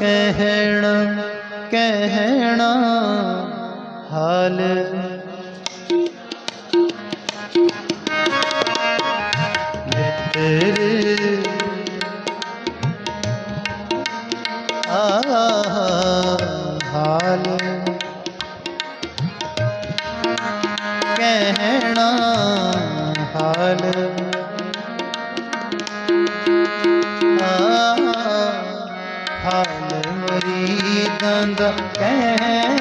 ਕਹਿਣਾ ਕਹਿਣਾ ਹਾਲ। ਤੇਰੇ ਆ ਹਾਲ। ਕਹਿਣਾ ਹਾਲ। ਮਰੀਦਾਂ ਦਾ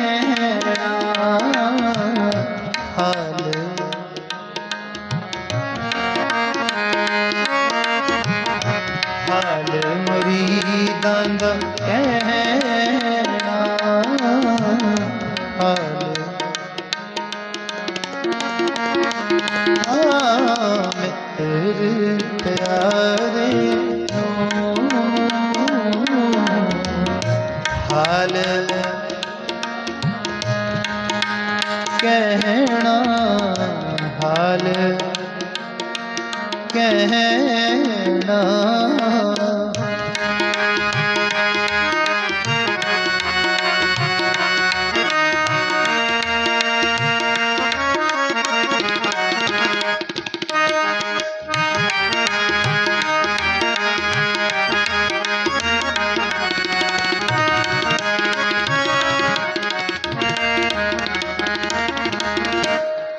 ਹਾਲ ਕਹਿਣਾ ਹਾਲ ਕਹਿਣਾ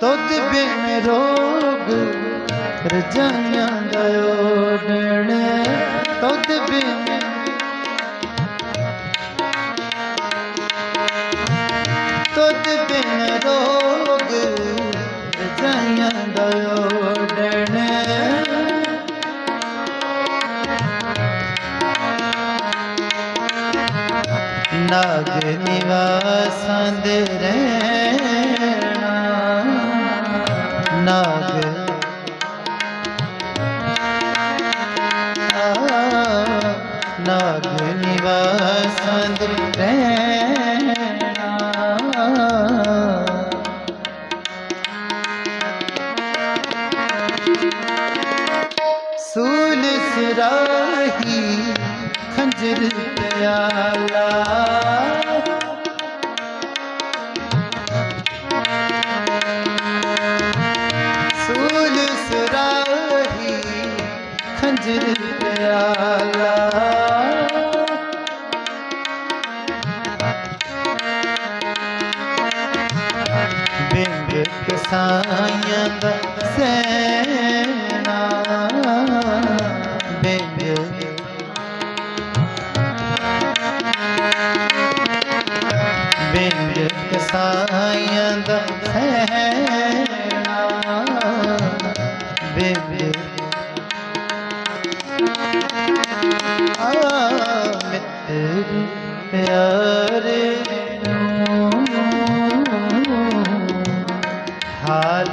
ਤੁਧ ਬਿਨ ਰੋਗ ਰਜਾਈਆਂ ਦਾ ਓਡਣ ਤੁਧ ਬਿਨ ਤੁਧ ਬਿਨ ਰੋਗ ਰਜਾਈਆਂ ਦਾ ਓਡਣ ਨਾਗ ਨਿਵਾਸਾਂ ਦੇ ਰਹਿਣਾ ਨਾਗ। ਨਾਗ ਨਿਵਾਸਾਂ ਦੇ ਰਹਿਣਾ। ਸੂਲ ਸਰਾਹੀ ਖੰਜਰ ਪਿਆਲਾ। ਖੰਜਰ ਪਿਆਲਾ ਬਿੰਗ ਕਸਾਈਆਂ ਦਾ ਸੈਨਾ ਬਿੰਗ ਬਿੰਗ ਕਸਾਈਆਂ ਦਾ ਸੈਨਾ ਬਿੰਗ प्यारे हाल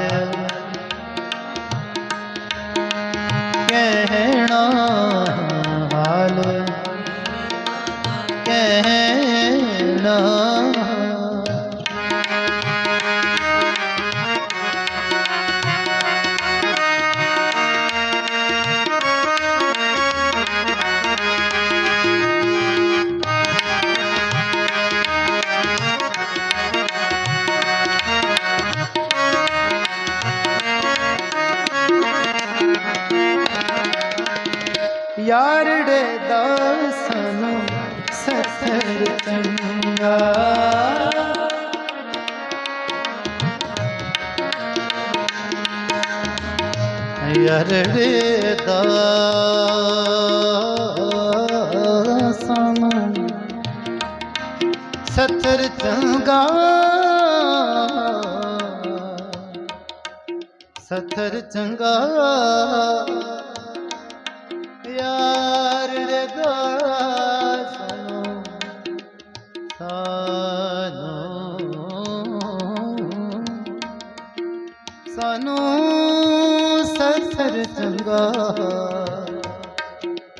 ਯਾਰੜੇ ਦਾਸਨ ਸਥਰ ਚੰਗਾ। ਯਾਰੜੇ ਦਾਸਨ ਸਥਰ ਚੰਗਾ। ਸਥਰ ਚੰਗਾ। ਸਾਨੂੰ ਸਥਰ ਚੰਗਾ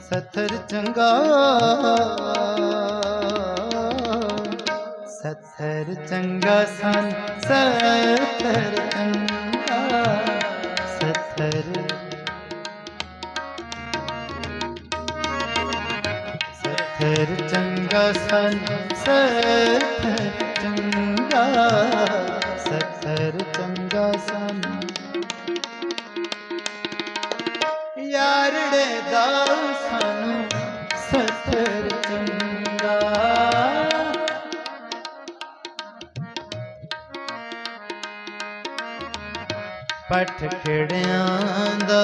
ਸਥਰ ਚੰਗਾ ਸਥਰ ਚੰਗਾ ਸਨ ਸਥਰ ਚੰਗਾ ਸਥਰ ਚੰਗਾ ਸਨ ਸਾਨੂੰ ਸੱਥਰ ਚੰਗਾ ਸੱਥਰ ਚੰਗਾ ਸਨ ਯਾਰੜੇ ਦਾ ਸਾਨੂੰ ਸੱਥਰ ਚੰਗਾ ਪੱਠ ਖੇੜਿਆਂ ਦਾ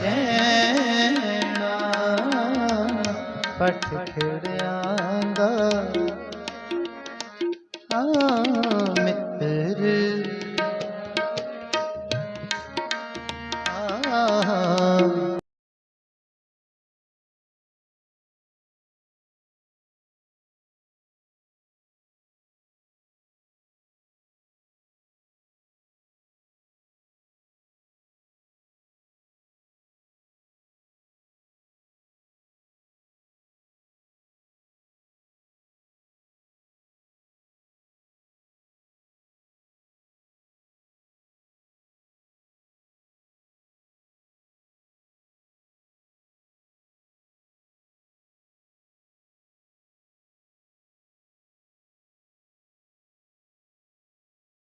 ਰਹਿਣਾ ਪੱਠ ਖੜਿਆਂ ਦਾ ਆ